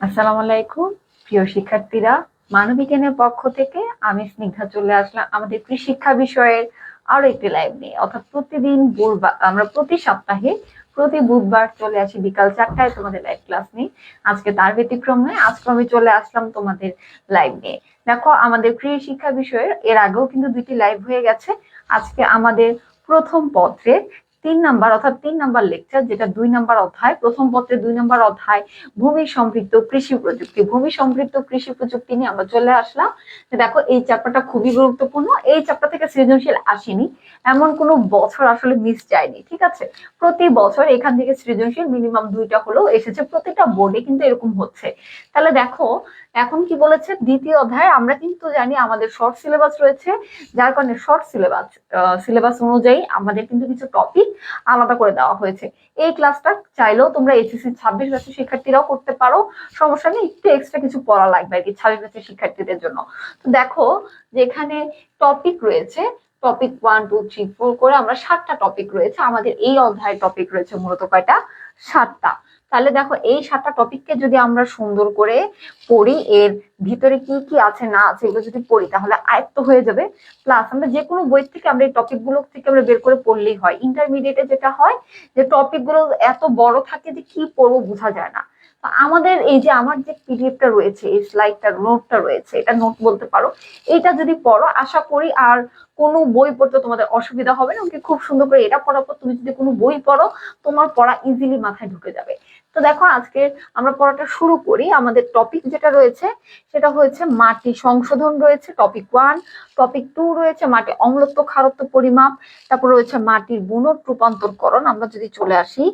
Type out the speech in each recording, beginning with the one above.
আসসালামু আলাইকুম, প্রিয় শিক্ষার্থীরা। মানবিজ্ঞানের পক্ষ থেকে আমি স্নিগ্ধা চলে আসলাম আমাদের কৃষি শিক্ষা বিষয়ের আরও একটি লাইভ নিয়ে। অর্থাৎ প্রতিদিন বুধবার, আমরা প্রতি সপ্তাহে, প্রতি বুধবার চলে আসি বিকাল চারটায় তোমাদের লাইভ ক্লাস নিয়ে। আজকে তার ব্যতিক্রম নয়, আজকে আমি চলে আসলাম তোমাদের লাইভ নিয়ে। দেখো, আমাদের কৃষি শিক্ষা বিষয়ের, এর আগেও কিন্তু দুইটি লাইভ হয়ে গেছে। আজকে আমাদের প্রথম পত্রে তিন নাম্বার অর্থাৎ তিন নাম্বার লেকচার যেটা দুই নাম্বার অধ্যায়, প্রথম পত্রে দুই নাম্বার অধ্যায়, ভূমি সম্পৃক্ত কৃষি প্রযুক্তি। ভূমি সম্পৃক্ত কৃষি প্রযুক্তি নিয়ে আমরা চলে আসলাম। দেখো, এই চ্যাপ্টারটা খুবই গুরুত্বপূর্ণ। এই চ্যাপ্টার থেকে সৃজনশীল আসেনি। এমন কোনো বছর আসলে মিস যায়নি, ঠিক আছে? প্রতি বছর এখান থেকে সৃজনশীল মিনিমাম দুইটা হলেও এসেছে, প্রতিটা বোর্ডে কিন্তু এরকম হচ্ছে। তাহলে দেখো, এখন কি বলেছে? দ্বিতীয় অধ্যায় আমরা কিন্তু জানি আমাদের শর্ট সিলেবাস রয়েছে। যার কারণে শর্ট সিলেবাস সিলেবাস অনুযায়ী আমাদের কিন্তু কিছু টপিক আলাদা করে দেওয়া হয়েছে। এই ক্লাসটা চাইলেও তোমরা এসএসসি ছাব্বিশ ব্যাচের শিক্ষার্থীরাও করতে পারো। সমস্যা নেই, একটু এক্সট্রা কিছু পড়া লাগবে আর কি ছাব্বিশ ব্যাচের শিক্ষার্থীদের জন্য। তো দেখো যে এখানে টপিক রয়েছে topic one two three four করে আমরা সাতটা টপিক রয়েছে। আমাদের এই অধ্যায়ের টপিক রয়েছে মূলত কয়টা? সাতটা। তাহলে দেখো এই সাতটা টপিককে যদি আমরা সুন্দর করে পড়ি, এর ভিতরে কি কি আছে না আছে এগুলো যদি পড়ি, তাহলে আয়ত্ত হয়ে যাবে। প্লাস আমরা যে কোনো বই থেকে আমরা এই টপিকগুলো থেকে আমরা বের করে পড়লেই হয়। ইন্টারমিডিয়েটে যেটা হয়, যে টপিকগুলো এত বড় থাকে যে কি পড়ব বোঝা যায় না। আমাদের এই যে আমার যে পিডিএফটা রয়েছে, এই স্লাইডটা নোটটা রয়েছে, এটা নোট বলতে পারো, এটা যদি পড়ো, আশা করি আর কোনো বই পড়তে তোমাদের অসুবিধা হবে না। ওকে খুব সুন্দর করে এটা পড়ার পর তুমি যদি কোনো বই পড়ো, তোমার পড়া ইজিলি মাথায় ঢুকে যাবে। তো দেখো আজকে আমরা পড়াটা শুরু করি। আমাদের টপিক যেটা রয়েছে, সেটা হয়েছে মাটি সংশোধন রয়েছে টপিক ওয়ান টপিক টু রয়েছে মাটি অম্লত্ব খারত্ব পরিমাপ, তারপর রয়েছে মাটির বুনট রূপান্তরকরণ। আমরা যদি চলে আসি।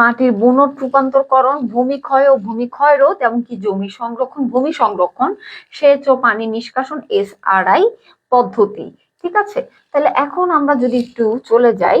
মাটির বুনট রূপান্তরকরণ, ভূমি ক্ষয় ও ভূমি ক্ষয় রোধ, এমনকি জমি সংরক্ষণ, ভূমি সংরক্ষণ, সেচ ও পানি নিষ্কাশন এস আর আই পদ্ধতি। ঠিক আছে? তাহলে এখন আমরা যদি একটু চলে যাই,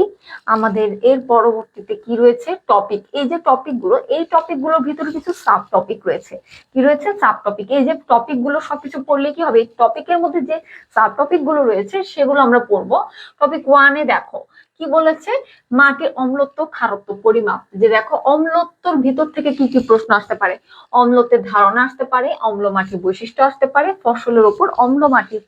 আমাদের এর পরবর্তীতে কি রয়েছে? টপিক এই যে টপিকগুলো, এই টপিকগুলোর ভিতরে কিছু সাব টপিক রয়েছে। কি রয়েছে? সাব টপিক এই যে টপিকগুলো সবকিছু পড়লে কি হবে? এই টপিকের মধ্যে যে সাব টপিকগুলো রয়েছে, সেগুলো আমরা পড়ব। টপিক ওয়ানে দেখো কি বলেছে? মাটির অম্লত্ব খারত্ব পরিমাপ। যে দেখো, অম্লত্বর ভিতর থেকে কি কি প্রশ্ন আসতে পারে? অম্লত্বের ধারণা আসতে পারে অম্ল মাটির বৈশিষ্ট্য আসতে পারে, ফসলের উপর অম্ল মাটির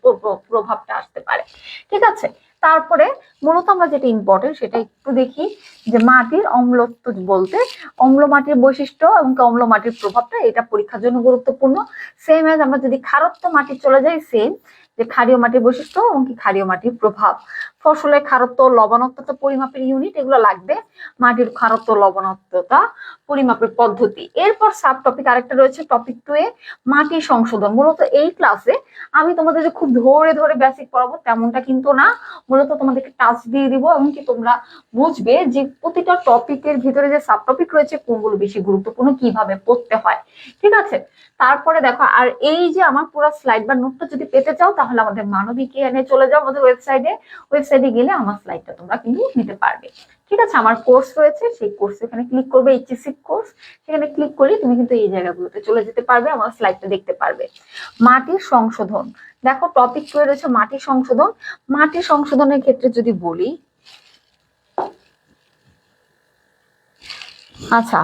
প্রভাবটা আসতে পারে। ঠিক আছে? তারপরে মূলত আমরা যেটা ইম্পর্টেন্ট সেটা একটু দেখি যে মাটির অম্লত্ব বলতে অম্ল মাটির বৈশিষ্ট্য এবং অম্ল মাটির প্রভাবটা এটা পরীক্ষার জন্য গুরুত্বপূর্ণ। সেম এজ আমরা যদি খারত্ব মাটি চলে যাই সেম যে ক্ষারীয় মাটির বৈশিষ্ট্য এবং কি ক্ষারীয় মাটির প্রভাব। ফসলের খারত্ব লবণাক্ততা, পরিমাপের ইউনিট এগুলো লাগবে মাটির খারত্ব লবণাক্ততা, পরিমাপের পদ্ধতি। এরপর সাব টপিক আরেকটা রয়েছে টপিক টু এ মাটি সংশোধন। মূলত এই ক্লাসে আমি তোমাদের যে খুব ধরে ধরে বেসিক পড়াবো, তেমনটা কিন্তু না। মূলত তোমাদেরকে টাচ দিয়ে দিব এবং কি তোমরা বুঝবে যে প্রতিটা টপিকের ভিতরে যে সাব টপিক রয়েছে কোনগুলো বেশি গুরুত্বপূর্ণ, কীভাবে পড়তে হয়। ঠিক আছে? তারপরে দেখো, আর এই যে আমার পুরো স্লাইড বা নোটটা যদি পেতে চাও, তাহলে আমাদের মানবিক এনে চলে যাও আমাদের ওয়েবসাইটে ওয়েবসাইটে গেলে আমার স্লাইডটা তোমরা কিন্তু নিতে পারবে। ঠিক আছে, আমার কোর্স রয়েছে, সেই কোর্স এখানে ক্লিক করবে এইচএসসি কোর্স সেখানে ক্লিক করলে তুমি কিন্তু এই জায়গাগুলোতে চলে যেতে পারবে, আমার স্লাইডটা দেখতে পারবে। মাটির সংশোধন। দেখো টপিক টু রয়েছে মাটি সংশোধন। মাটি সংশোধনের ক্ষেত্রে যদি বলি আচ্ছা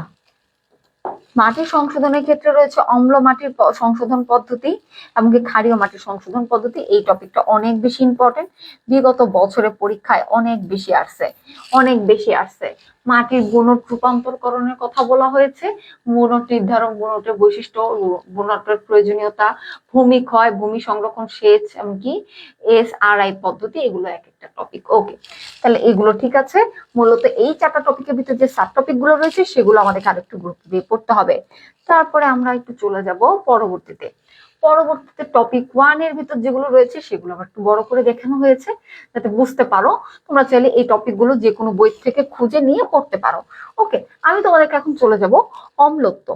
মাটি সংশোধনের ক্ষেত্রে রয়েছে অম্ল মাটির সংশোধন পদ্ধতি এমনকি ক্ষারীয় মাটির সংশোধন পদ্ধতি। এই টপিকটা অনেক বেশি ইম্পর্টেন্ট বিগত বছরে পরীক্ষায় অনেক বেশি আসছে। অনেক বেশি আসছে। মাটির গুণট রূপান্তরকরণের কথা বলা হয়েছে। গুণট নির্ধারণ গুণটের বৈশিষ্ট্য গুণটের প্রয়োজনীয়তা, ভূমি ক্ষয়, ভূমি সংরক্ষণ, সেচ, এমনকি এস আর আই পদ্ধতি, এগুলো এক একটা টপিক ওকে তাহলে এগুলো ঠিক আছে। মূলত এই চারটা টপিকের ভিতরে যে সাব টপিকগুলো রয়েছে, সেগুলো আমাদেরকে আরেকটু গুরুত্ব দিয়ে পড়তে হবে। তারপরে আমরা একটু চলে যাব পরবর্তীতে। পরবর্তীতে টপিক ওয়ানের ভিতর যেগুলো রয়েছে সেগুলো আবার একটু বড় করে দেখানো হয়েছে, যাতে বুঝতে পারো। তোমরা চাইলে এই টপিকগুলো যে কোনো বই থেকে খুঁজে নিয়ে পড়তে পারো। ওকে আমি তোমাদেরকে এখন চলে যাব অম্লত্ব।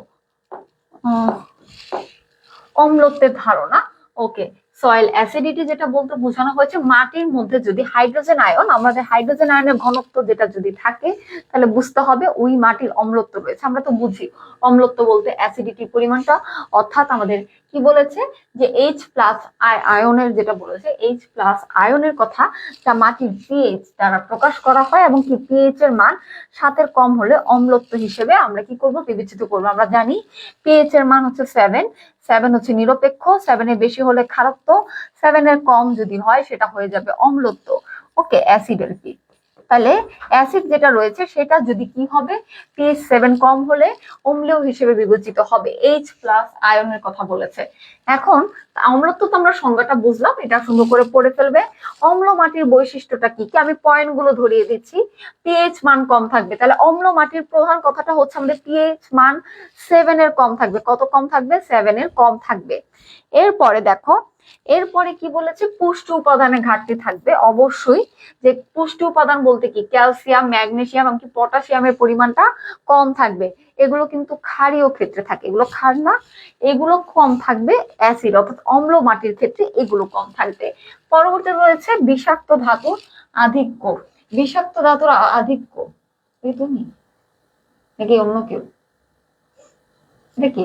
অম্লত্বের ধারণা। ওকে সয়েল অ্যাসিডিটি যেটা বলতে বোঝানো হয়েছে, মাটির মধ্যে যদি হাইড্রোজেন আয়ন আমাদের হাইড্রোজেন আয়নের ঘনত্ব যেটা যদি থাকে, তাহলে বুঝতে হবে ওই মাটির অম্লত্ব রয়েছে। আমরা তো বুঝি অম্লত্ব বলতে অ্যাসিডিটির পরিমাণটা, অর্থাৎ আমাদের কি বলেছে? যে এইচ প্লাস আয়নের যেটা বলেছে এইচ প্লাস আয়নের কথা তা মাটির পিএইচ দ্বারা প্রকাশ করা হয় এবং কি পিএইচ এর মান সাতের কম হলে অম্লত্ব হিসেবে আমরা কি করব? বিবেচিত করব। আমরা জানি পিএইচ এর মান হচ্ছে সেভেন সেভেন হচ্ছে নিরপেক্ষ সেভেন সেভেনের বেশি হলে খারাপত্ব সেভেনের কম যদি হয় সেটা হয়ে যাবে অম্লত্ব। ওকে অ্যাসিডের কি তাহলে অ্যাসিড যেটা রয়েছে সেটা যদি কি হবে? পিএইচ সেভেন কম হলে অম্লীয় হিসেবে বিবেচিত হবে। এইচ প্লাস আয়নের কথা বলেছে। এখন অম্লত্ব তো আমরা সংজ্ঞাটা বুঝলাম, এটা সুন্দর করে পড়ে ফেলবে। অম্ল মাটির বৈশিষ্ট্যটা কি কি? আমি পয়েন্টগুলো ধরিয়ে দিচ্ছি। পিএইচ মান কম থাকবে। তাহলে অম্ল মাটির প্রধান কথাটা হচ্ছে আমাদের পিএইচ মান সেভেন এর কম থাকবে। কত কম থাকবে? সেভেন এর কম থাকবে। এরপরে দেখো এরপরে কি বলেছে? পুষ্টি উপাদানের ঘাটতি থাকবে, অবশ্যই। যে পুষ্টি উপাদান বলতে কি? ক্যালসিয়াম, ম্যাগনেসিয়াম, এমনকি পটাশিয়ামের পরিমাণটা কম থাকবে। এগুলো কিন্তু ক্ষারীয় ক্ষেত্রে থাকে। এগুলো ক্ষার না, এগুলো কম থাকবে, অ্যাসিড, অর্থাৎ অম্ল মাটির ক্ষেত্রে এগুলো কম থাকবে। পরবর্তী রয়েছে বিষাক্ত ধাতুর আধিক্য। বিষাক্ত ধাতুর আধিক্য। এই তুমি? নাকি অন্য কেউ? কি?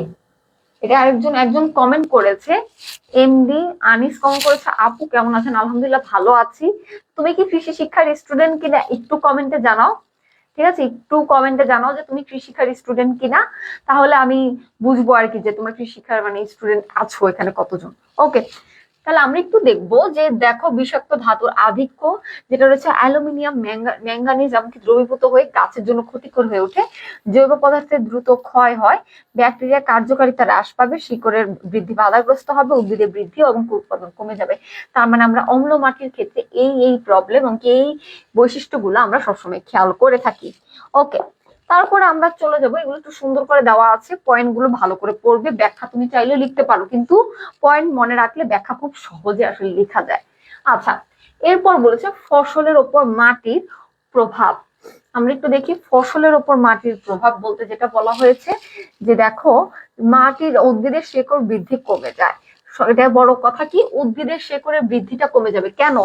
এটা আরেকজন, একজন কমেন্ট করেছে এমডি আনিস কমেন্ট করেছে, আপু কেমন আছেন? আলহামদুলিল্লাহ ভালো আছি। তুমি কি কৃষি শিক্ষার স্টুডেন্ট কিনা? একটু কমেন্টে জানাও। ঠিক আছে? একটু কমেন্টে জানাও যে, তুমি কৃষি শিক্ষার স্টুডেন্ট কিনা? তাহলে আমি বুঝব আর কি যে, তোমরা কৃষি শিক্ষার মানে স্টুডেন্ট আছো এখানে কতজন? ওকে তাহলে আমরা একটু দেখব যে দেখো বিষাক্ত ধাতুর আধিক্য, যেটা রয়েছে অ্যালুমিনিয়াম ম্যাঙ্গানিজ এমনকি দ্রবীভূত হয়ে গাছের জন্য ক্ষতিকর হয়ে ওঠে। জৈব পদার্থের দ্রুত ক্ষয় হয়, ব্যাকটেরিয়া কার্যকারিতা হ্রাস পাবে, শিকড়ের বৃদ্ধি বাধাগ্রস্ত হবে, উদ্ভিদের বৃদ্ধি এবং উৎপাদন কমে যাবে। তার মানে আমরা অম্ল মাটির ক্ষেত্রে এই এই প্রবলেম এবং এই বৈশিষ্ট্যগুলো আমরা সবসময় খেয়াল করে থাকি। ওকে তারপরে আমরা চলে যাব, এগুলো একটু সুন্দর করে দেওয়া আছে পয়েন্টগুলো ভালো করে পড়বে, ব্যাখ্যা তুমি চাইলে লিখতে পারো, কিন্তু পয়েন্ট মনে রাখলে ব্যাখ্যা খুব সহজে আসলে লেখা যায়। আচ্ছা এরপর বলেছে ফসলের ওপর মাটির প্রভাব। আমরা একটু দেখি, ফসলের ওপর মাটির প্রভাব বলতে যেটা বলা হয়েছে, যে দেখো, মাটির উদ্ভিদের শেকড় বৃদ্ধি কমে যায়। এটা বড় কথা কি? উদ্ভিদের শেকড়ের বৃদ্ধিটা কমে যাবে। কেন?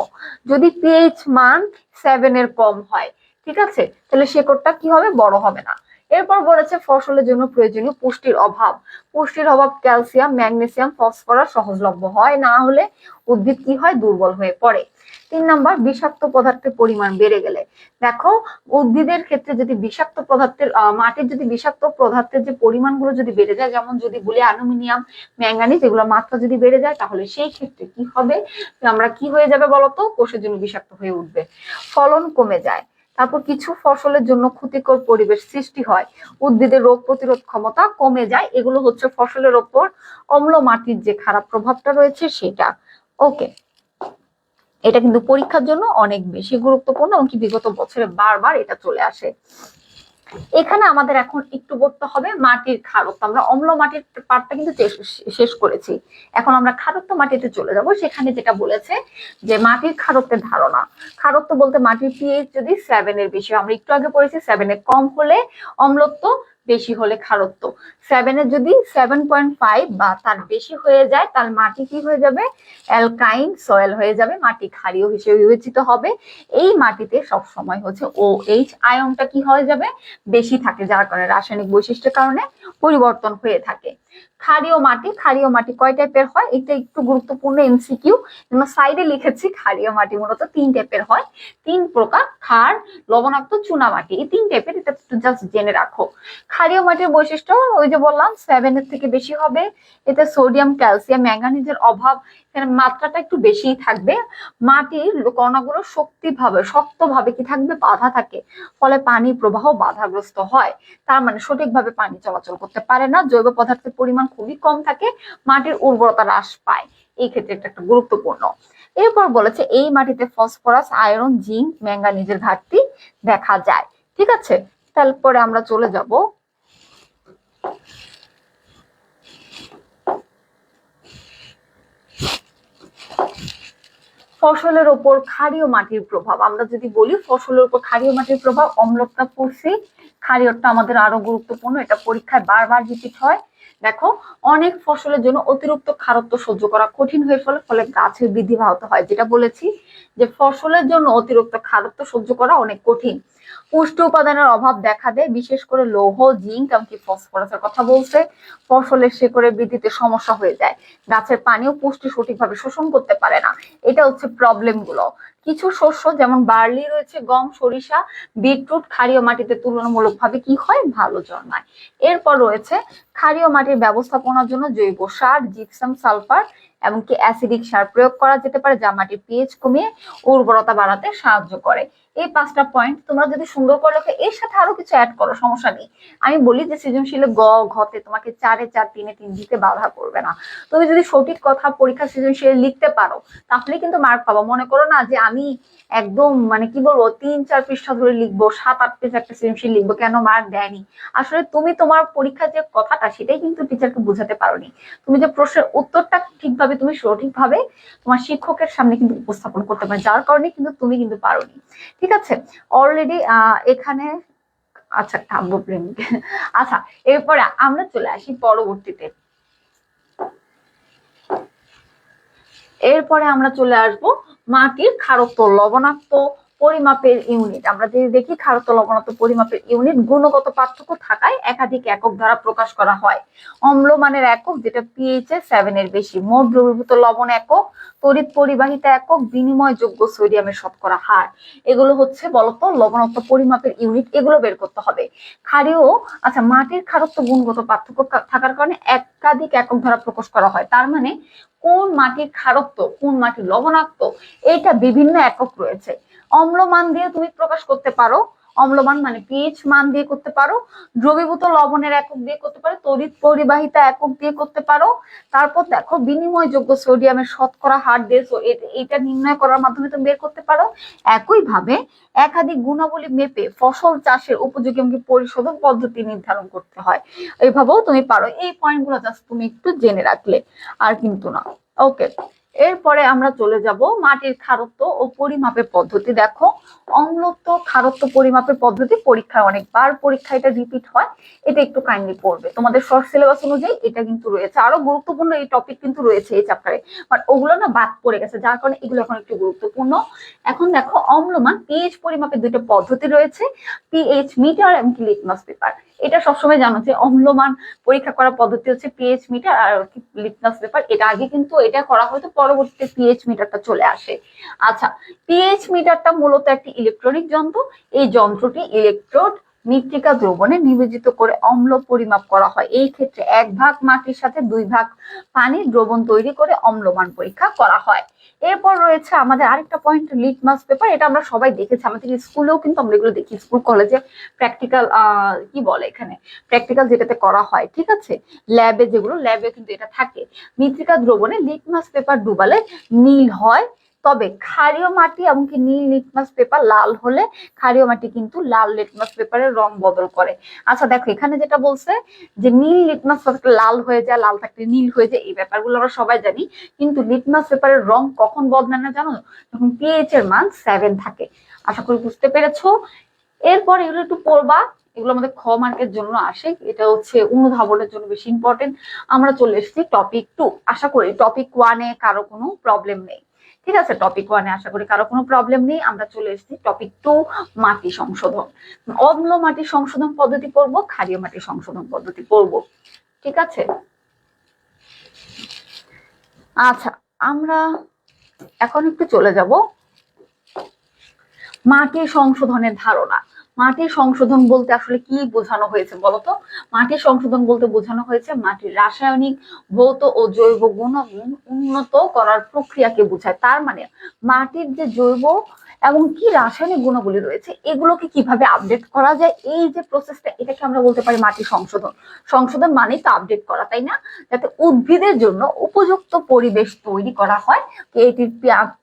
যদি পিএইচ মান সেভেন এর কম হয় ঠিক আছে? তাহলে শেকড়টা কি হবে? বড় হবে না। এরপর বলেছে ফসলের জন্য প্রয়োজনীয় পুষ্টির অভাব। পুষ্টির অভাব ক্যালসিয়াম, ম্যাগনেসিয়াম, ফসফরাস সহজলভ্য হয়, না হলে উদ্ভিদ কি হয়? দুর্বল হয়ে পড়ে। তিন নাম্বার, বিষাক্ত পদার্থের পরিমাণ বেড়ে গেলে। দেখো, উদ্ভিদের ক্ষেত্রে যদি বিষাক্ত পদার্থের মাটির যদি বিষাক্ত পদার্থের যে পরিমাণগুলো যদি বেড়ে যায়, যেমন যদি বলি অ্যালুমিনিয়াম ম্যাঙ্গানিজ এগুলোর মাত্রা যদি বেড়ে যায়, তাহলে সেই ক্ষেত্রে কি হবে? আমরা কি হয়ে যাবে বলতো? কোষের জন্য বিষাক্ত হয়ে উঠবে। ফলন কমে যায়। তারপর কিছু ফসলের জন্য ক্ষতিকর পরিবেশ সৃষ্টি হয়। উদ্ভিদের রোগ প্রতিরোধ ক্ষমতা কমে যায়। এগুলো হচ্ছে ফসলের ওপর অম্ল মাটির যে খারাপ প্রভাবটা রয়েছে সেটা। ওকে। এটা কিন্তু পরীক্ষার জন্য অনেক বেশি গুরুত্বপূর্ণ এমনকি বিগত বছরে বারবার এটা চলে আসে। এখানে আমাদের এখন একটু করতে হবে মাটির খারত্ব। আমরা অম্ল মাটির পার্টটা কিন্তু শেষ- করেছি। এখন আমরা খারত্ব মাটিতে চলে যাব, সেখানে যেটা বলেছে যে মাটির খারত্বের ধারণা। খারত্ব বলতে মাটির পিএইচ যদি সেভেনের বেশি আমরা একটু আগে পড়েছি সেভেনের কম হলে অম্লত্ব বেশি হলে খারত্ব। সেভেন এর যদি সেভেন পয়েন্ট ফাইভ বা তার বেশি হয়ে যায় তাহলে মাটি কি হয়ে যাবে? অ্যালকাইন সয়েল হয়ে যাবে, মাটি ক্ষারীয় হিসেবে বিবেচিত হবে। এই মাটিতে সব সময় হচ্ছে ও এইচ আয়নটা কি হয়ে যাবে? বেশি থাকে, যার কারণে রাসায়নিক বৈশিষ্ট্যের কারণে পরিবর্তন হয়ে থাকে। ক্ষারীয় মাটি ক্ষারীয় মাটি কয় টাইপের হয়? এটা একটু গুরুত্বপূর্ণ এমসিকিউ সাইডে লিখেছি ক্ষারীয় মাটি, মূলত তিন টাইপের হয়। তিন প্রকার, ক্ষার, লবণাক্ত, চুনা মাটি, এই তিন টাইপের এটা জাস্ট জেনে রাখো। ক্ষারীয় মাটির বৈশিষ্ট্য, ওই যে বললাম সেভেনের থেকে বেশি হবে। এতে সোডিয়াম ক্যালসিয়াম ম্যাঙ্গানিজের অভাব এখানে মাত্রাটা একটু বেশিই থাকবে। মাটির কণাগুলো শক্তিভাবে, শক্তভাবে কি থাকবে? বাধা থাকে। ফলে পানি প্রবাহ বাধাগ্রস্ত হয়। তার মানে সঠিকভাবে পানি চলাচল করতে পারে না। জৈব পদার্থের পরিমাণ খুবই কম থাকে। মাটির উর্বরতা হ্রাস পায়। এই ক্ষেত্রে এটা একটা গুরুত্বপূর্ণ। এরপর বলেছে, এই মাটিতে ফসফরাস, আয়রন, জিঙ্ক, ম্যাঙ্গানিজের ঘাটতি দেখা যায়। ঠিক আছে? তারপরে আমরা চলে যাব ফসলের ওপর ক্ষারীয় মাটির প্রভাব। আমরা যদি বলি ফসলের উপর ক্ষারীয় মাটির প্রভাব অম্লতা পড়ছে। ক্ষারীয়টা আমাদের আরও গুরুত্বপূর্ণ। এটা পরীক্ষায় বারবার রিপিট হয়। দেখো, অনেক ফসলের জন্য অতিরিক্ত খারত্ব সহ্য করা কঠিন হয়ে ফলে ফলে গাছের বৃদ্ধি ব্যাহত হয়। যেটা বলেছি যে ফসলের জন্য অতিরিক্ত খারত্ব সহ্য করা অনেক কঠিন। পুষ্টি উপাদানের অভাব দেখা দেয়, বিশেষ করে লৌহ, জিঙ্ক, এমনকি ফসফরাসের কথা বলছে। ফসলের শেকড়ে বৃদ্ধিতে সমস্যা হয়ে যায়। গাছের পানিও পুষ্টি সঠিকভাবে শোষণ করতে পারে না। এটা হচ্ছে প্রবলেমগুলো। কিছু শস্য, যেমন বার্লি রয়েছে, গম, সরিষা, বিটরুট, ক্ষারীয় মাটিতে তুলনামূলকভাবে কি হয়? ভালো জন্মায় এরপর রয়েছে ক্ষারীয় মাটির ব্যবস্থাপনার জন্য জৈব সার জিপসাম সালফার এমনকি অ্যাসিডিক সার প্রয়োগ করা যেতে পারে, যা মাটির পিএইচ কমিয়ে উর্বরতা বাড়াতে সাহায্য করে। এই পাঁচটা পয়েন্ট তোমরা যদি সুন্দর করে লেখো এর সাথে আরও কিছু অ্যাড করো, সমস্যা নেই। আমি বলি যে সৃজনশীলে গ ঘতে তোমাকে চারে, চার, তিনে, তিন দিতে বাধা করবে না। তুমি যদি সঠিক কথা পরীক্ষা সৃজনশীলে লিখতে পারো তাহলে কিন্তু মার্ক পাবো। মনে করো না যে আমি একদম মানে কি বলব, তিন, চার পৃষ্ঠা ধরে লিখব, সাত, আট পেজ একটা সৃজনশীল লিখব, কেন মার্ক দেয়নি? আসলে তুমি তোমার পরীক্ষার যে কথাটা, সেটাই কিন্তু টিচারকে বোঝাতে পারোনি। তুমি যে প্রশ্নের উত্তরটা ঠিকভাবে তুমি সঠিকভাবে তোমার শিক্ষকের সামনে কিন্তু উপস্থাপন করতে পারো, যার কারণে কিন্তু তুমি কিন্তু পারোনি। ঠিক আছে? অলরেডি এখানে আচ্ছা কাব্য প্রেমিক আচ্ছা এরপরে আমরা চলে আসি পরবর্তীতে। এরপরে আমরা চলে আসব মাটির খারত্ব লবণাক্ত পরিমাপের ইউনিট আমরা যদি দেখি খারত্ব, লবণাক্ত পরিমাপের ইউনিট গুণগত পার্থক্য থাকায় একাধিক একক দ্বারা প্রকাশ করা হয়। অম্ল মানের একক, যেটা পিএইচ এ সেভেন এর বেশি। মোট দ্রবীভূত লবণ একক, তড়িৎ পরিবাহিতা একক, বিনিময়যোগ্য সোডিয়ামের শতকরা হার। এগুলো হচ্ছে বলতো লবণাক্ত পরিমাপের ইউনিট এগুলো বের করতে হবে। ক্ষারীয় আচ্ছা মাটির খারত্ব গুণগত পার্থক্য থাকার কারণে একাধিক একক দ্বারা প্রকাশ করা হয়। তার মানে কোন মাটির খারত্ব, কোন মাটির লবণাক্ত, এটা বিভিন্ন একক রয়েছে। অম্ল মান দিয়ে তুমি প্রকাশ করতে পারো। অম্লমান মানে পিএইচ মান দিয়ে করতে পারো। দ্রবীভূত লবণের একক দিয়ে করতে পারো। তড়িৎ পরিবাহিতা একক দিয়ে করতে পারো। তারপর দেখো বিনিময়যোগ্য সোডিয়ামের শতকরা হার দিয়ে এটা নির্ণয় করার মাধ্যমে তুমি বের করতে পারো। একইভাবে একাধিক গুণাবলী মেপে ফসল চাষের উপযোগী পরিশোধন পদ্ধতি নির্ধারণ করতে হয়। এইভাবেও তুমি পারো। এই পয়েন্টগুলো জাস্ট তুমি একটু জেনে রাখলে। আর কিন্তু না। ওকে এরপরে আমরা চলে যাব মাটির খারত্ব ও পরিমাপের পদ্ধতি। দেখো, অম্লত্ব, খারত্ব, পরিমাপের পদ্ধতি পরীক্ষায় অনেকবার পরীক্ষা এটা রিপিট হয়। এটা একটু কাইন্ডলি পড়বে। তোমাদের শর্ট সিলেবাস অনুযায়ী এটা কিন্তু রয়েছে। আরও গুরুত্বপূর্ণ এই টপিক কিন্তু রয়েছে এই চ্যাপ্টারে বাট ওগুলো না বাদ পড়ে গেছে, যার কারণে এগুলো এখন একটু গুরুত্বপূর্ণ। এখন দেখো, অম্লমান পিএইচ পরিমাপের দুটো পদ্ধতি রয়েছে। পিএইচ মিটার এবং লিটমাস পেপার এটা সবসময় জানো যে অম্লমান পরীক্ষা করার পদ্ধতি হচ্ছে পিএইচ মিটার আর লিটমাস পেপার এটা আগে কিন্তু এটা করা হয়তো পরবর্তীতে পিএইচ মিটারটা চলে আসে। আচ্ছা পিএইচ মিটারটা মূলত একটি ইলেকট্রনিক যন্ত্র। এই যন্ত্রটি ইলেকট্রোড মৃত্তিকা দ্রবণে নিবেদিত করে অম্ল পরিমাপ করা হয়। এই ক্ষেত্রে এক ভাগ মাটির সাথে দুই ভাগ পানির দ্রবণ তৈরি করে অম্লমান পরীক্ষা করা হয়। এরপর রয়েছে আমাদের আরেকটা পয়েন্ট লিটমাস পেপার এটা আমরা সবাই দেখেছি। আমাদের স্কুলেও কিন্তু আমরা এগুলো দেখি। স্কুল কলেজে প্র্যাকটিক্যাল কি বলে এখানে? প্র্যাকটিক্যাল যেটাতে করা হয়, ঠিক আছে? ল্যাবে যেগুলো ল্যাবে কিন্তু এটা থাকে। মৃত্তিকা দ্রবণে লিটমাস পেপার ডুবালে নীল হয় তবে ক্ষারীয় মাটি এমনকি নীল লিটমাস পেপার লাল হলে ক্ষারীয় মাটি কিন্তু লাল লিটমাস পেপারের রং বদল করে। আচ্ছা দেখো, এখানে যেটা বলছে যে নীল লিটমাস পেপার লাল হয়ে যায়, লাল থাকলে নীল হয়ে যায়, এই ব্যাপারগুলো আমরা সবাই জানি। কিন্তু লিটমাস পেপারের রং কখন বদলায় না জানো? যখন পিএইচ এর মান সেভেন থাকে। আশা করি বুঝতে পেরেছ। এরপর এগুলো একটু পড়বা। এগুলো আমাদের খ মার্কের জন্য আসে। এটা হচ্ছে অনুধাবনের জন্য বেশি ইম্পর্টেন্ট আমরা চলে এসেছি টপিক টু আশা করি টপিক ওয়ানে কারও কোনো প্রবলেম নেই। ঠিক আছে টপিক ওয়ানে আশা করি কারও কোনো প্রবলেম নেই, আমরা চলে এসেছি টপিক টু মাটি সংশোধন। অম্ল মাটি সংশোধন পদ্ধতি পড়ব ক্ষারীয় মাটি সংশোধন পদ্ধতি পড়ব ঠিক আছে? আচ্ছা আমরা এখন একটু চলে যাব মাটি সংশোধনের ধারণা। মাটি সংশোধন বলতে আসলে কি বোঝানো হয়েছে বলতো? মাটি সংশোধন বলতে বোঝানো হয়েছে, মাটির রাসায়নিক, ভৌত ও জৈব গুণগুণ উন্নত করার প্রক্রিয়াকে বোঝায়। তার মানে মাটির যে জৈব এবং কি রাসায়নিক গুণাবলী রয়েছে, এগুলোকে কীভাবে আপডেট করা যায়, এই যে প্রসেসটা এটাকে আমরা বলতে পারি মাটি সংশোধন। সংশোধন মানেই তো আপডেট করা, তাই না? যাতে উদ্ভিদের জন্য উপযুক্ত পরিবেশ তৈরি করা হয় এটির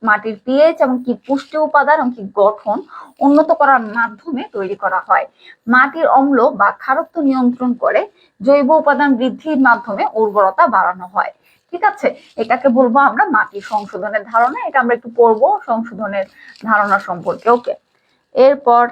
মাটির পিএইচ এবং কি পুষ্টি উপাদান এবং কি গঠন উন্নত করার মাধ্যমে তৈরি করা হয়। মাটির অম্ল বা খারত্ব নিয়ন্ত্রণ করে জৈব উপাদান বৃদ্ধির মাধ্যমে উর্বরতা বাড়ানো হয়। ঠিক আছে? এটাকে বলব আমরা মাটি সংশোধনের ধারণা। এটা আমরা একটু পড়ব সংশোধনের ধারণা সম্পর্কে, ওকে? এরপর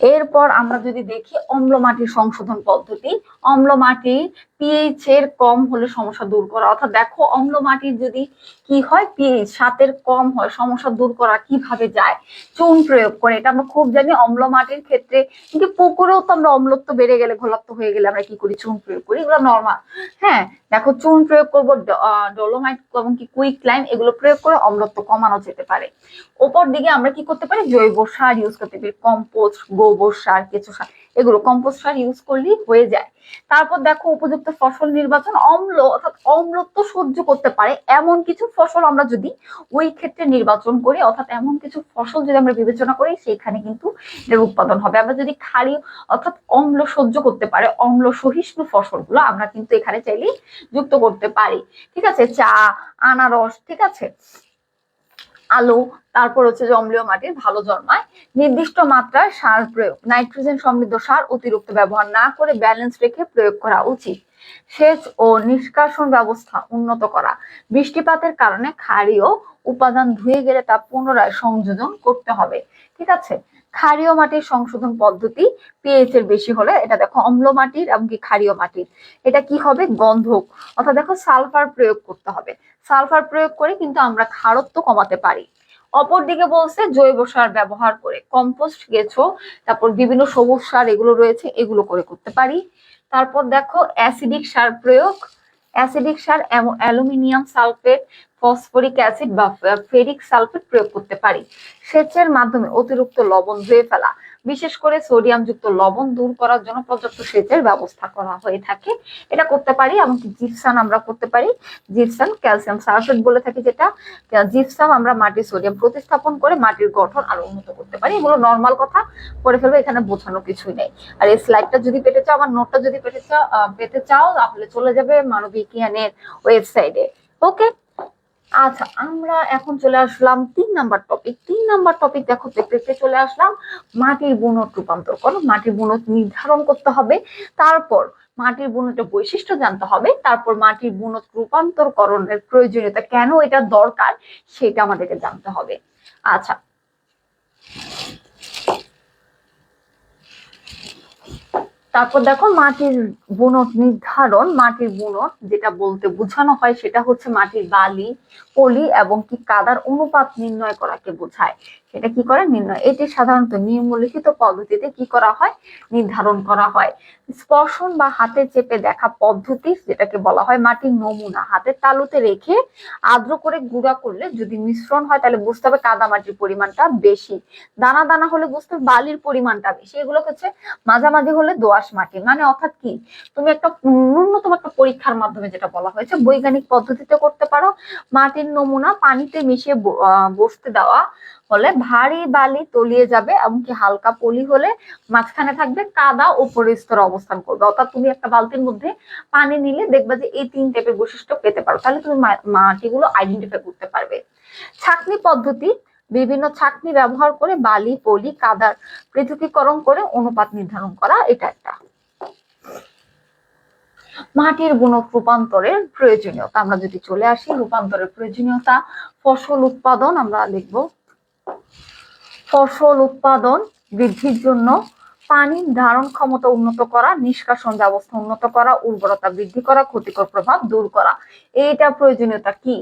এরপর আমরা যদি দেখি অম্ল মাটির সংশোধন পদ্ধতি। অম্ল মাটি পিএইচ এর কম হলে সমস্যা দূর করা। অর্থাৎ দেখো অম্ল মাটির যদি কি হয় পিএইচ সাতের কম হয়, সমস্যা দূর করা কীভাবে যায়? চুন প্রয়োগ করে। এটা আমরা খুব জানি, অম্ল মাটির ক্ষেত্রে কিন্তু পুকুরেও তো আমরা অম্লত্ব বেড়ে গেলে ঘোলাত্ব হয়ে গেলে আমরা কি করি? চুন প্রয়োগ করি। এগুলো নর্মাল হ্যাঁ দেখো চুন প্রয়োগ করব ডলোমাইট এবং কি কুইক লাইম এগুলো প্রয়োগ করে অম্লত্ব কমানো যেতে পারে। ওপর দিকে আমরা কি করতে পারি? জৈব সার ইউজ করতে পারি। কম্পোস্ট গোবর সার, কেঁচো সার। এগুলো কম্পোস্ট সার ইউজ করলেই হয়ে যায়। তারপর দেখো উপযুক্ত ফসল নির্বাচন অম্ল অর্থাৎ অম্লত্ব সহ্য করতে পারে এমন কিছু ফসল আমরা যদি ওই ক্ষেত্রে নির্বাচন করি, অর্থাৎ এমন কিছু ফসল যদি আমরা বিবেচনা করি সেখানে কিন্তু এর উৎপাদন হবে। আমরা যদি খালি অর্থাৎ অম্ল সহ্য করতে পারে, অম্ল সহিষ্ণু ফসলগুলো আমরা কিন্তু এখানে চাইলে যুক্ত করতে পারি। ঠিক আছে? চা, আনারস, ঠিক আছে? আলু, তারপর হচ্ছে যে অম্লীয় মাটির ভালো জন্মায়। নির্দিষ্ট মাত্রার সার প্রয়োগ, নাইট্রোজেন সমৃদ্ধ সার অতিরিক্ত ব্যবহার না করে ব্যালেন্স রেখে প্রয়োগ করা উচিত। সেচ ও নিষ্কাশন ব্যবস্থা উন্নত করা, বৃষ্টিপাতের কারণে ক্ষারীয় উপাদান ধুয়ে গেলে তা পুনরায় সংযোজন করতে হবে। ঠিক আছে? ক্ষারীয় মাটির সংশোধন পদ্ধতি পিএইচ এর বেশি হলে এটা দেখো অম্ল মাটির এমনকি ক্ষারীয় মাটির। এটা কি হবে? গন্ধক। অর্থাৎ দেখো সালফার প্রয়োগ করতে হবে। সালফার প্রয়োগ করে কিন্তু আমরা খারত্ব কমাতে পারি। অপরদিকে বলছে জৈব সার ব্যবহার করে কম্পোস্ট গেছো, তারপর বিভিন্ন সবুজ সার এগুলো রয়েছে, এগুলো করে করতে পারি। তারপর দেখো অ্যাসিডিক সার প্রয়োগ। অ্যাসিডিক সার অ্যালুমিনিয়াম সালফেট ফসফরিক অ্যাসিড বা ফেরিক সালফেট প্রয়োগ করতে পারি। সেচের মাধ্যমে অতিরিক্ত লবণ ধুয়ে ফেলা। বিশেষ করে সোডিয়াম যুক্ত লবণ দূর করার জন্য পর্যাপ্ত সেচের ব্যবস্থা করা হয়ে থাকে। এটা করতে পারি, এমনকি জিপসাম আমরা করতে পারি। জিপসাম, ক্যালসিয়াম সালফেট বলে থাকি যেটা। জিপসাম আমরা মাটির সোডিয়াম প্রতিস্থাপন করে মাটির গঠন আরও উন্নত করতে পারি। এগুলো নর্মাল কথা, করে ফেলবে, এখানে বোঝানো কিছুই নেই। আর এই স্লাইডটা যদি পেতে চাও, আমার নোটটা যদি পেতে চাও পেতে চাও, তাহলে চলে যাবে মানবিক ওয়েবসাইটে ওকে আচ্ছা আমরা এখন চলে আসলাম তিন নাম্বার টপিক তিন নাম্বার টপিক দেখো দেখতে চলে আসলাম মাটির বুনট রূপান্তর করো। মাটির বুনট নির্ধারণ করতে হবে, তারপর মাটির বুনটের বৈশিষ্ট্য জানতে হবে, তারপর মাটির বুনট রূপান্তরকরণের প্রয়োজনীয়তা কেন এটা দরকার সেটা আমাদেরকে জানতে হবে। আচ্ছা তারপর দেখো মাটির বুনট নির্ধারণ, মাটির বুনট যেটা বলতে বোঝানো হয় সেটা হচ্ছে মাটির বালি, পলি এবং কি কাদার অনুপাত নির্ণয় করাকে বোঝায়। সেটা কি করে? নির্ণয়। এটি সাধারণত নিম্নলিখিত পদ্ধতিতে কি করা হয়? নির্ধারণ করা হয়। স্পর্শন বা হাতে চেপে দেখা পদ্ধতি, যেটাকে বলা হয় মাটির নমুনা। হাতের তালুতে রেখে আর্দ্র করে গুঁড়া করলে যদি মিশ্রণ হয়, তাহলে বুঝতে হবে কাদা মাটির পরিমাণটা বেশি। দানা দানা হলে বুঝতে হবে বালির পরিমাণটা বেশি। এগুলো হচ্ছে মাঝামাঝি হলে দোআঁশ মাটি। মানে অর্থাৎ কি? তুমি একটা ন্যূনতম একটা পরীক্ষার মাধ্যমে যেটা বলা হয়েছে, বৈজ্ঞানিক পদ্ধতিতে করতে পারো। মাটির নমুনা পানিতে মিশিয়ে বসতে দেওয়া হলে ভারী বালি তলিয়ে যাবে এমনকি হালকা পলি হলে মাঝখানে থাকবে কাদা উপরের স্তরে অবস্থান করবে। অর্থাৎ তুমি একটা বালতির মধ্যে পানি নিলে দেখবে যে এই তিন টাইপের বৈশিষ্ট্য পেতে পারো। তাহলে তুমি মাটিগুলো আইডেন্টিফাই করতে পারবে। ছাকনি পদ্ধতি, বিভিন্ন ছাকনি ব্যবহার করে বালি, পলি, কাদার পৃথকীকরণ করে অনুপাত নির্ধারণ করা, এটা একটা। মাটির গুণক রূপান্তরের প্রয়োজনীয়তা, আমরা যদি চলে আসি রূপান্তরের প্রয়োজনীয়তা, ফসল উৎপাদন আমরা লিখব ফসল উৎপাদন বৃদ্ধির জন্য পানির ধারণ ক্ষমতা উন্নত করা, নিষ্কাশন ব্যবস্থা উন্নত করা, উর্বরতা বৃদ্ধি করা, ক্ষতিকর প্রভাব দূর করা। এইটা প্রয়োজনীয়তা কি?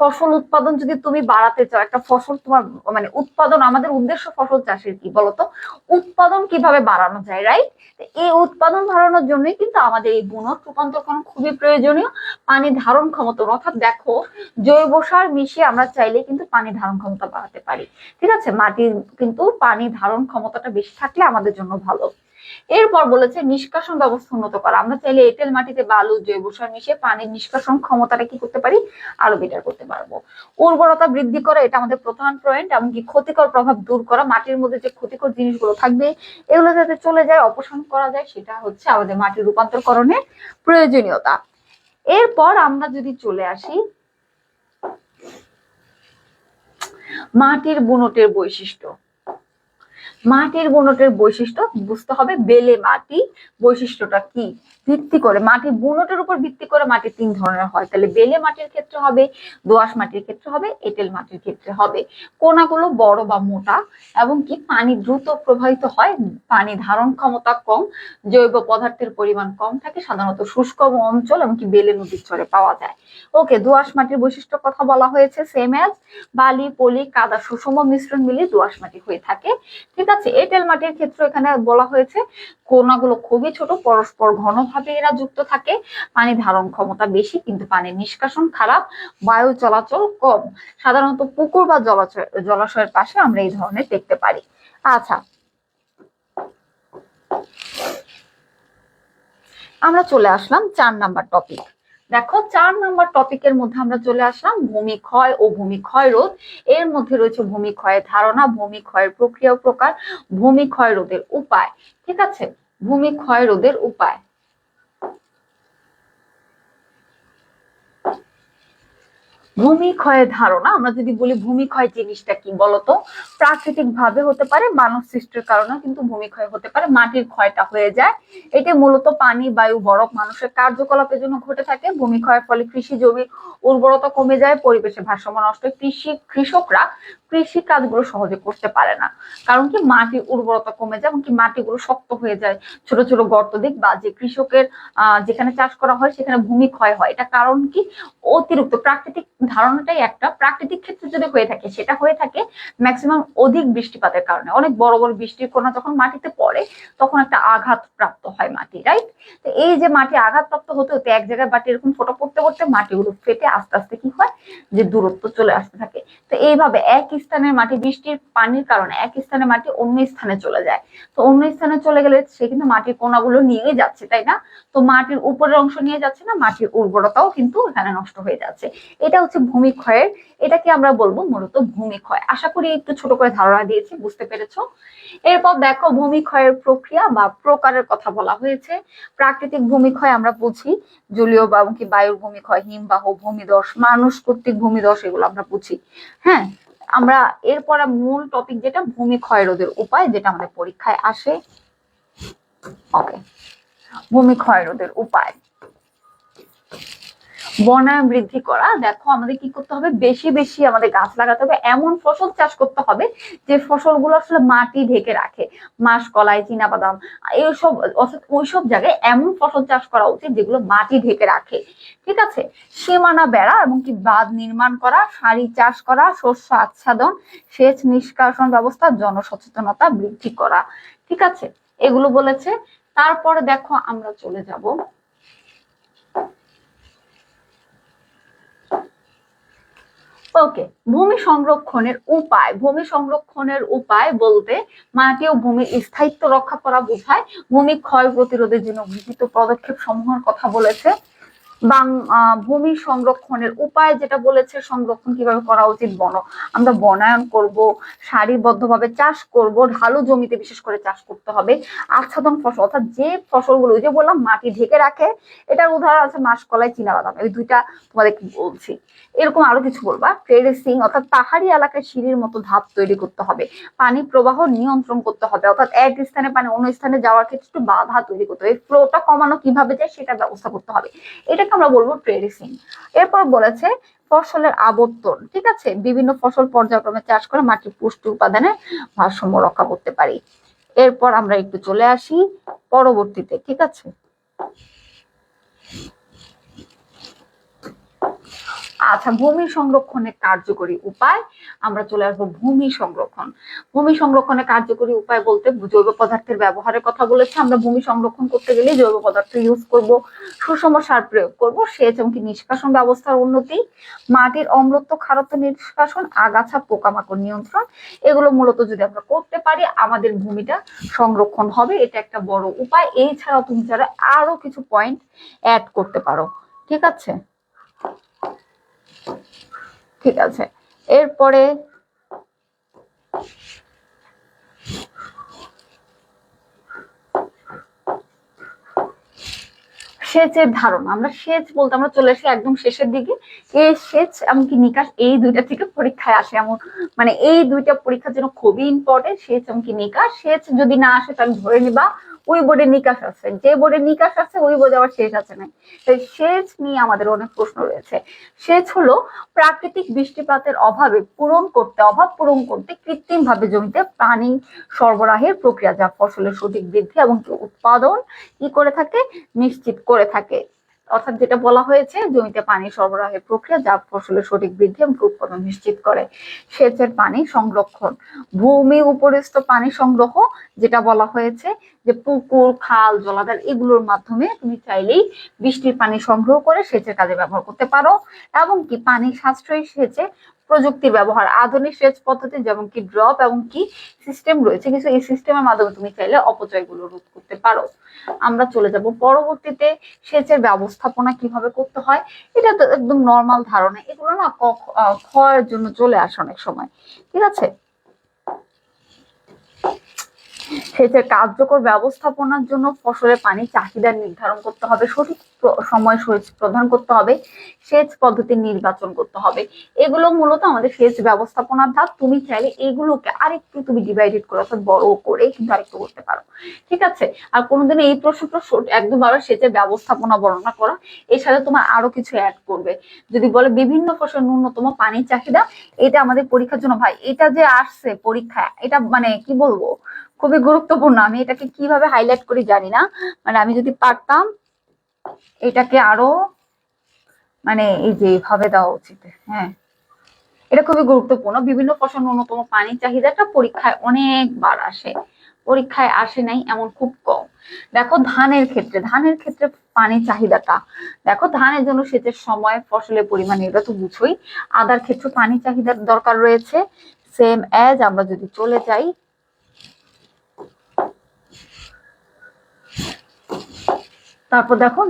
ফসল উৎপাদন যদি তুমি বাড়াতে চাও, একটা ফসল তোমার মানে উৎপাদন, আমাদের উদ্দেশ্য ফসল চাষের কি বলতো? উৎপাদন কীভাবে বাড়ানো যায় রাইট এই উৎপাদন বাড়ানোর জন্যই কিন্তু আমাদের এই বুনট রূপান্তরকরণ খুবই প্রয়োজনীয়। পানি ধারণ ক্ষমতা অর্থাৎ দেখো, জৈব সার মিশিয়ে আমরা চাইলে কিন্তু পানি ধারণ ক্ষমতা বাড়াতে পারি। ঠিক আছে? মাটির কিন্তু পানি ধারণ ক্ষমতাটা বেশি থাকলে আমাদের জন্য ভালো। এরপর বলেছে, নিষ্কাশন ব্যবস্থা উন্নত করা। আমরা চাইলে এঁটেল মাটিতে বালু জৈব সার মিশিয়ে পানির নিষ্কাশন ক্ষমতাটা কি করতে পারি? আরও বেটার করতে পারব। উর্বরতা বৃদ্ধি করা, এটা আমাদের প্রধান পয়েন্ট এমনকি ক্ষতিকর প্রভাব দূর করা, মাটির মধ্যে যে ক্ষতিকর জিনিসগুলো থাকবে, এগুলো যাতে চলে যায়, অপসারণ করা যায়, সেটা হচ্ছে আমাদের মাটির রূপান্তরকরণের প্রয়োজনীয়তা। এরপর আমরা যদি চলে আসি, মাটির বুনটের বৈশিষ্ট্য। মাটির বনটের বৈশিষ্ট্য বুঝতে হবে বেলে মাটি বৈশিষ্ট্যটা কি? ভিত্তি করে মাটির বুনটের উপর ভিত্তি করে মাটি তিন ধরনের হয়। তাহলে বেলে মাটির ক্ষেত্রে হবে, দোআঁশ মাটির ক্ষেত্রে হবে, এঁটেল মাটির ক্ষেত্রে হবে। কোনাগুলো বড় বা মোটা, এবং কি পানি দ্রুত প্রবাহিত হয়, পানি ধারণ ক্ষমতা কম, জৈব পদার্থের পরিমাণ কম থাকে, সাধারণত শুষ্ক অঞ্চল, এবং কি বেলে নদীর চরে পাওয়া যায়। ওকে, দোআঁশ মাটির বৈশিষ্ট্য কথা বলা হয়েছে সেম অ্যাজ বালি, পলি, কাদা, সুষম মিশ্রণ মিলিয়ে দোআঁশ মাটি হয়ে থাকে। ঠিক আছে, এঁটেল মাটির ক্ষেত্রে এখানে বলা হয়েছে, কোনাগুলো খুবই ছোট, পরস্পর ঘনভাবে এরা যুক্ত থাকে। পানি ধারণ ক্ষমতা বেশি, কিন্তু পানির নিষ্কাশন খারাপ, বায়ু চলাচল কম। সাধারণত পুকুর বা জলাশয়, জলাশয়ের পাশে আমরা এই ধরনের দেখতে পারি। আচ্ছা। আমরা চলে আসলাম চার নাম্বার টপিক দেখো, চার নাম্বার টপিকের মধ্যে আমরা চলে আসলাম ভূমি ক্ষয় ও ভূমি ক্ষয় রোধ। এর মধ্যে রয়েছে ভূমি ক্ষয়ের ধারণা, ভূমি ক্ষয়ের প্রক্রিয়া প্রকার, ভূমি ক্ষয় রোধের উপায়। ঠিক আছে? ভূমি ক্ষয় রোধের উপায়। ভূমি ক্ষয়ের ধারণা, আমরা যদি বলি ভূমি ক্ষয় জিনিসটা কি বলতো? প্রাকৃতিক ভাবে হতে পারে, মানব সৃষ্টির কারণে কিন্তু ভূমি ক্ষয় হতে পারে, মাটির ক্ষয়টা হয়ে যায়। এটা মূলত পানি, বায়ু, বরফ, মানুষের কার্যকলাপের জন্য ঘটে থাকে। ভূমি ক্ষয়ের ফলে কৃষি জমির উর্বরতা কমে যায়, পরিবেশের ভারসাম্য নষ্ট হয়। কৃষি, কৃষকরা কৃষি কাজগুলো সহজে করতে পারে না। কারণ কি? মাটির উর্বরতা কমে যায় এবং কি মাটিগুলো শক্ত হয়ে যায়। ছোট ছোট গর্ত দিক বা যে কৃষকের যেখানে চাষ করা হয়, সেখানে ভূমি ক্ষয় হয়। এটা কারণ কি? অতিরিক্ত প্রাকৃতিক ধারণাটাই একটা প্রাকৃতিক ক্ষেত্রে যদি হয়ে থাকে। সেটা হয়ে থাকে ম্যাক্সিমাম অধিক বৃষ্টিপাতের কারণে। অনেক বড় বড় বৃষ্টির কণা যখন মাটিতে পড়ে, তখন একটা আঘাত প্রাপ্ত হয় মাটি রাইট তো এই যে মাটি আঘাতপ্রাপ্ত হতে হতে এক জায়গায় মাটি এরকম ফোটা পড়তে পড়তে মাটিগুলো ফেটে আস্তে আস্তে কি হয়? যে দূরত্ব চলে আসতে থাকে। তো এইভাবে এক স্থানের মাটি বৃষ্টির পানির কারণে এক স্থানের মাটি অন্য স্থানে চলে যায়। তো অন্য স্থানে চলে গেলে সে কিন্তু মাটির কোনাগুলো নিয়ে যাচ্ছে, তাই না? তো মাটির উপরের অংশ নিয়ে যাচ্ছে না, মাটির উর্বরতাও কিন্তু এখানে নষ্ট হয়ে যাচ্ছে। এটা হচ্ছে ভূমি ক্ষয়ের। এটাকে আমরা বলব মূলত ভূমি ক্ষয়। আশা করি একটু ছোট করে ধারণা দিয়েছি, বুঝতে পেরেছ? এরপর দেখো ভূমি ক্ষয়ের প্রক্রিয়া বা প্রকারের কথা বলা হয়েছে। প্রাকৃতিক ভূমি ক্ষয় আমরা বুঝি, জলীয় বা কি বায়ুর ভূমি ক্ষয়, হিমবাহ ভূমিধস মানুষ কর্তৃক ভূমিধস এগুলো আমরা বুঝি। হ্যাঁ আমরা এরপর মূল টপিক যেটা ভূমি ক্ষয় রোধের উপায় যেটা আমাদের পরীক্ষায় আসে। ওকে ভূমি ক্ষয় রোধের উপায়। বনায়ন বৃদ্ধি করা, দেখো আমাদের কি করতে হবে? বেশি বেশি আমাদের গাছ লাগাতে হবে। এমন ফসল চাষ করতে হবে যে ফসলগুলো আসলে মাটি ঢেকে রাখে। মাস কলাই বাদাম এইসব ওইসব জায়গায় এমন ফসল চাষ করা উচিত যেগুলো মাটি ঢেকে রাখে। ঠিক আছে? সীমানা বেড়া এবং কি বাঁধ নির্মাণ করা, সারি চাষ করা, শস্য আচ্ছাদন, সেচ নিষ্কাশন ব্যবস্থা, জনসচেতনতা বৃদ্ধি করা। ঠিক আছে? এগুলো বলেছে। তারপরে দেখো আমরা চলে যাব। ওকে ভূমি সংরক্ষণের উপায়। ভূমি সংরক্ষণের উপায় বলতে মাটি ও ভূমির স্থায়িত্ব রক্ষা করা বোঝায়। ভূমি ক্ষয় প্রতিরোধের জন্য গৃহীত পদক্ষেপ সমূহের কথা বলেছে। বাং ভূমি সংরক্ষণের উপায় যেটা বলেছে, সংরক্ষণ কীভাবে করা উচিত বন? আমরা বনায়ন করব, সারিবদ্ধভাবে চাষ করব, ঢালু জমিতে বিশেষ করে চাষ করতে হবে, আচ্ছাদন ফসল, অর্থাৎ যে ফসলগুলো যে বললাম, মাটি ঢেকে রাখে, এটার উদাহরণ আছে মাসকলাই বাদাম এই দুইটা তোমাদের বলছি। এরকম আরও কিছু বলবা? ট্রেডিসিং, অর্থাৎ পাহাড়ি এলাকায় সিঁড়ির মতো ধাপ তৈরি করতে হবে, পানি প্রবাহ নিয়ন্ত্রণ করতে হবে, অর্থাৎ এক স্থানে পানি অন্য স্থানে যাওয়ার ক্ষেত্রে একটু বাধা তৈরি করতে হবে ফ্লোটা কমানো কীভাবে যায় সেটা ব্যবস্থা করতে হবে। এটাকে আমরা বলব ট্রেডিসিং এরপর বলেছে ফসলের আবর্তন, ঠিক আছে? বিভিন্ন ফসল পর্যায়ক্রমে চাষ করে মাটির পুষ্টি উপাদানে ভারসাম্য রক্ষা করতে পারি। এরপর আমরা একটু চলে আসি পরবর্তীতে, ঠিক আছে? আচ্ছা ভূমি সংরক্ষণের কার্যকরী উপায়, আমরা চলে আসব ভূমি সংরক্ষণ। ভূমি সংরক্ষণের কার্যকরী উপায় বলতে জৈব পদার্থের ব্যবহারের কথা বলেছে। আমরা ভূমি সংরক্ষণ করতে গেলে জৈব পদার্থ ইউজ করব, সুষম সার প্রয়োগ করব, সেচ এমনকি নিষ্কাশন ব্যবস্থার উন্নতি, মাটির অম্লত্ব খারত্ব নিষ্কাশন, আগাছা, পোকামাকড় নিয়ন্ত্রণ, এগুলো মূলত যদি আমরা করতে পারি, আমাদের ভূমিটা সংরক্ষণ হবে। এটা একটা বড় উপায়। এই ছাড়াও তুমি যারা আরও কিছু পয়েন্ট অ্যাড করতে পারো। ঠিক আছে? ঠিক আছে। এরপরে সেচের ধারণা। আমরা সেচ বলতে আমরা চলে আসি একদম শেষের দিকে। এই সেচ এমনকি নিকাশ এই দুইটা থেকে পরীক্ষায় আসে এমন। মানে এই দুইটা পরীক্ষার জন্য খুবই ইম্পর্টেন্ট সেচ এমনকি নিকাশ। সেচ যদি না আসে তাহলে ধরে নিবা ওই বোর্ডে নিকাশ আছে। যে বোর্ডে নিকাশ আছে, ওই বোর্ডে আবার শেষ আছে নাই। তাই সেচ নিয়ে আমাদের অনেক প্রশ্ন রয়েছে। সেচ হলো প্রাকৃতিক বৃষ্টিপাতের অভাবে পূরণ করতে, অভাব পূরণ করতে কৃত্রিমভাবে জমিতে পানি সরবরাহের প্রক্রিয়া, যা ফসলের সঠিক বৃদ্ধি এবং উৎপাদন কি করে থাকে, নিশ্চিত করে থাকে। অর্থাৎ যেটা বলা হয়েছে, জমিতে পানি সরবরাহের প্রক্রিয়া যা ফসলের সঠিক বৃদ্ধি এবং উৎপাদন নিশ্চিত করে। সেচের পানি সংরক্ষণ। ভূমি উপরিস্থ পানি সংগ্রহ, যেটা বলা হয়েছে যে পুকুর, খাল, জলাধার এগুলোর মাধ্যমে তুমি চাইলেই বৃষ্টির পানি সংগ্রহ করে সেচের কাজে ব্যবহার করতে পারো। এবং কি পানি সাশ্রয়ী সেচে প্রযুক্তির ব্যবহার, আধুনিক সেচ পদ্ধতি যেমন কি ড্রপ এবং কি সিস্টেম রয়েছে কিছু এই সিস্টেমের মাধ্যমে তুমি চাইলে অপচয়গুলো রোধ করতে পারো। আমরা চলে যাব পরবর্তীতে সেচের ব্যবস্থাপনা কীভাবে করতে হয়, এটা তো একদম নর্মাল ধারণা। এগুলো না ক্ষয়ের জন্য চলে আসে অনেক সময়। ঠিক আছে? সেচের কার্যকর ব্যবস্থাপনার জন্য ফসলের পানি চাহিদা নির্ধারণ করতে হবে, সঠিক সময় সেচ প্রদান করতে হবে, সেচ পদ্ধতি নির্বাচন করতে হবে। এগুলো মূলত আমাদের সেচ ব্যবস্থাপনার ধাপ। তুমি চাইলে এগুলোকে আরেকটু তুমি ডিভাইডেড করে, অর্থাৎ বড় করে কিন্তু আরেকটু করতে পারো। ঠিক আছে? আর কোনোদিন এই প্রশ্নটা একদম আবার সেচের ব্যবস্থাপনা বর্ণনা করা। এর সাথে তোমার আরও কিছু অ্যাড করবে। যদি বলে বিভিন্ন ফসল ন্যূনতম পানির চাহিদা, এটা আমাদের পরীক্ষার জন্য ভাই, এটা যে আসছে পরীক্ষা, এটা মানে কি বলব? খুবই গুরুত্বপূর্ণ। আমি এটাকে কীভাবে হাইলাইট করি জানি না। মানে আমি যদি পারতাম, এটাকে আরও মানে এই যে এইভাবে দেওয়া উচিত। হ্যাঁ। এটা খুবই গুরুত্বপূর্ণ। বিভিন্ন ফসল ন্যূনতম পানির চাহিদাটা পরীক্ষায় অনেকবার আসে। পরীক্ষায় আসে নাই এমন খুব কম। দেখো ধানের ক্ষেত্রে ধানের ক্ষেত্রে পানির চাহিদাটা। দেখো ধানের জন্য সেচের সময় ফসলের পরিমাণ এটা তো বুঝোই। আদার ক্ষেত্রে পানির চাহিদার দরকার রয়েছে। সেম অ্যাজ আমরা যদি চলে যাই তারপর দেখো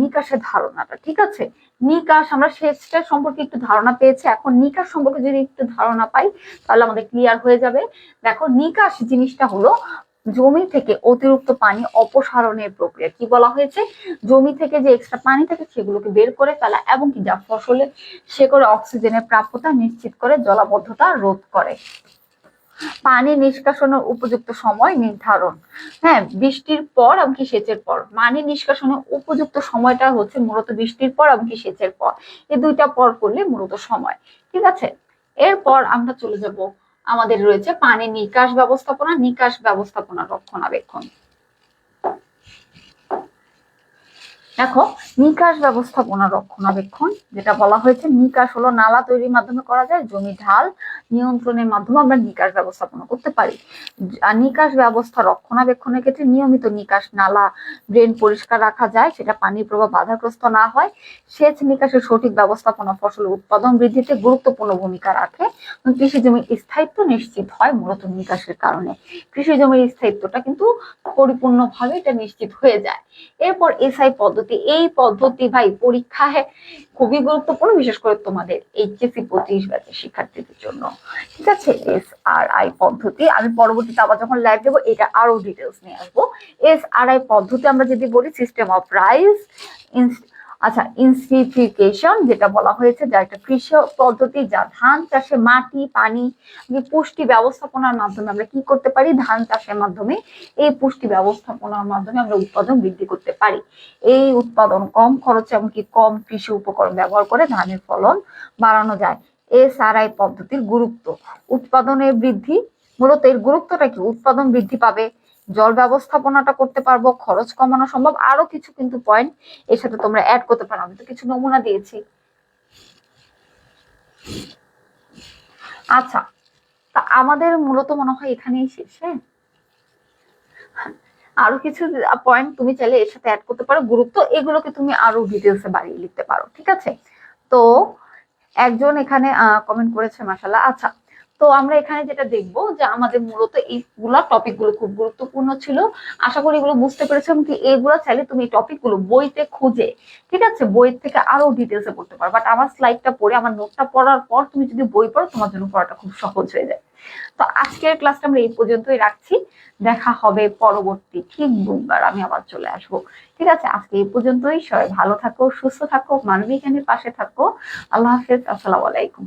নিকাশের ধারণাটা, ঠিক আছে? নিকাশ, আমরা সেচটা সম্পর্কে একটু ধারণা পেয়েছি। এখন নিকাশ সম্পর্কে যদি একটু ধারণা পাই, তাহলে আমাদের ক্লিয়ার হয়ে যাবে। দেখো, নিকাশ জিনিসটা হলো জমি থেকে অতিরিক্ত পানি অপসারণের প্রক্রিয়া। কি বলা হয়েছে? জমি থেকে যে এক্সট্রা পানি থাকে সেগুলোকে বের করে ফেলা এবং কি যা ফসলের শেকড়ে অক্সিজেনের প্রাপ্যতা নিশ্চিত করে জলাবদ্ধতা রোধ করে। পানি নিষ্কাশনের উপযুক্ত সময় নির্ধারণ। হ্যাঁ বৃষ্টির পর এমনকি সেচের পর। পানি নিষ্কাশনের উপযুক্ত সময়টা হচ্ছে মূলত বৃষ্টির পর এমনকি সেচের পর। এই দুইটা পর করলে মূলত সময়। ঠিক আছে? এরপর আমরা চলে যাব। আমাদের রয়েছে পানি নিকাশ ব্যবস্থাপনা নিকাশ ব্যবস্থাপনা রক্ষণাবেক্ষণ। দেখো, নিকাশ ব্যবস্থাপনা রক্ষণাবেক্ষণ, যেটা বলা হয়েছে, নিকাশ হলো নালা তৈরির মাধ্যমে করা যায়, জমি ঢাল নিয়ন্ত্রণের মাধ্যমে আমরা নিকাশ ব্যবস্থাপনা করতে পারি। আর নিকাশ ব্যবস্থা রক্ষণাবেক্ষণের ক্ষেত্রে নিয়মিত নিকাশ নালা, ড্রেন পরিষ্কার রাখা যায়, সেটা পানির প্রবাহ বাধাগ্রস্ত না হয়। সেচ নিকাশের সঠিক ব্যবস্থাপনা ফসলের উৎপাদন বৃদ্ধিতে গুরুত্বপূর্ণ ভূমিকা রাখে কৃষি জমির স্থায়িত্ব নিশ্চিত হয় মূলত নিকাশের কারণে। কৃষি জমির স্থায়িত্বটা কিন্তু পরিপূর্ণভাবে এটা নিশ্চিত হয়ে যায়। এরপর এসআই পদ্ধতি এই পদ্ধতি ভাই পরীক্ষায় খুবই গুরুত্বপূর্ণ, বিশেষ করে তোমাদের এইচএসসি পঁচিশ ব্যাচের শিক্ষার্থীদের জন্য। ঠিক আছে? এস আর আই পদ্ধতি, আমি পরবর্তীতে আবার যখন লাইভ দেবো, এটা আরও ডিটেলস নিয়ে আসব। এস আর আই পদ্ধতি আমরা যদি বলি সিস্টেম অফ রাইস আচ্ছা ইনস্টিফিকেশন যেটা বলা হয়েছে, যা একটা কৃষি পদ্ধতি, যা ধান চাষে মাটি, পানি পুষ্টি ব্যবস্থাপনার মাধ্যমে আমরা কি করতে পারি? ধান চাষের মাধ্যমে এই পুষ্টি ব্যবস্থাপনার মাধ্যমে আমরা উৎপাদন বৃদ্ধি করতে পারি। এই উৎপাদন কম খরচে এমনকি কম কৃষি উপকরণ ব্যবহার করে ধানের ফলন বাড়ানো যায়। এসআরআই পদ্ধতির গুরুত্ব। উৎপাদনের বৃদ্ধি, মূলত এর গুরুত্বটা কি? উৎপাদন বৃদ্ধি পাবে জল ব্যবস্থাপনাটা করতে পারব, খরচ কমানো সম্ভব, আরও কিছু কিন্তু পয়েন্ট এর সাথে তোমরা অ্যাড করতে পারো। আমি তো কিছু নমুনা দিয়েছি। আচ্ছা তা আমাদের মূলত মনে হয় এখানেই শেষ হ্যাঁ? আরও কিছু পয়েন্ট তুমি চাইলে এর সাথে অ্যাড করতে পারো। গুরুত্ব এগুলোকে তুমি আরও ডিটেলসে বাড়িয়ে লিখতে পারো, ঠিক আছে? তো একজন এখানে কমেন্ট করেছে মাসাল্লাহ আচ্ছা তো আমরা এখানে যেটা দেখব যে আমাদের মূলত এইগুলা টপিকগুলো খুব গুরুত্বপূর্ণ ছিল। আশা করি এগুলো বুঝতে পেরেছ কি এগুলো চাইলে তুমি এই টপিকগুলো বইতে খুঁজে, ঠিক আছে? বই থেকে আরও ডিটেলসে পড়তে পারো। বাট আমার স্লাইডটা পড়ে, আমার নোটটা পড়ার পর তুমি যদি বই পড়ো, তোমার জন্য পড়াটা খুব সহজ হয়ে যায়। তো আজকের ক্লাসটা আমরা এই পর্যন্তই রাখছি। দেখা হবে পরবর্তী, ঠিক বুধবার আমি আবার চলে আসব। ঠিক আছে? আজকে এই পর্যন্তই। সবাই ভালো থাকো, সুস্থ থাকো, মানবিক পাশে থাকো। আল্লাহ হাফেজ। আসসালামু আলাইকুম।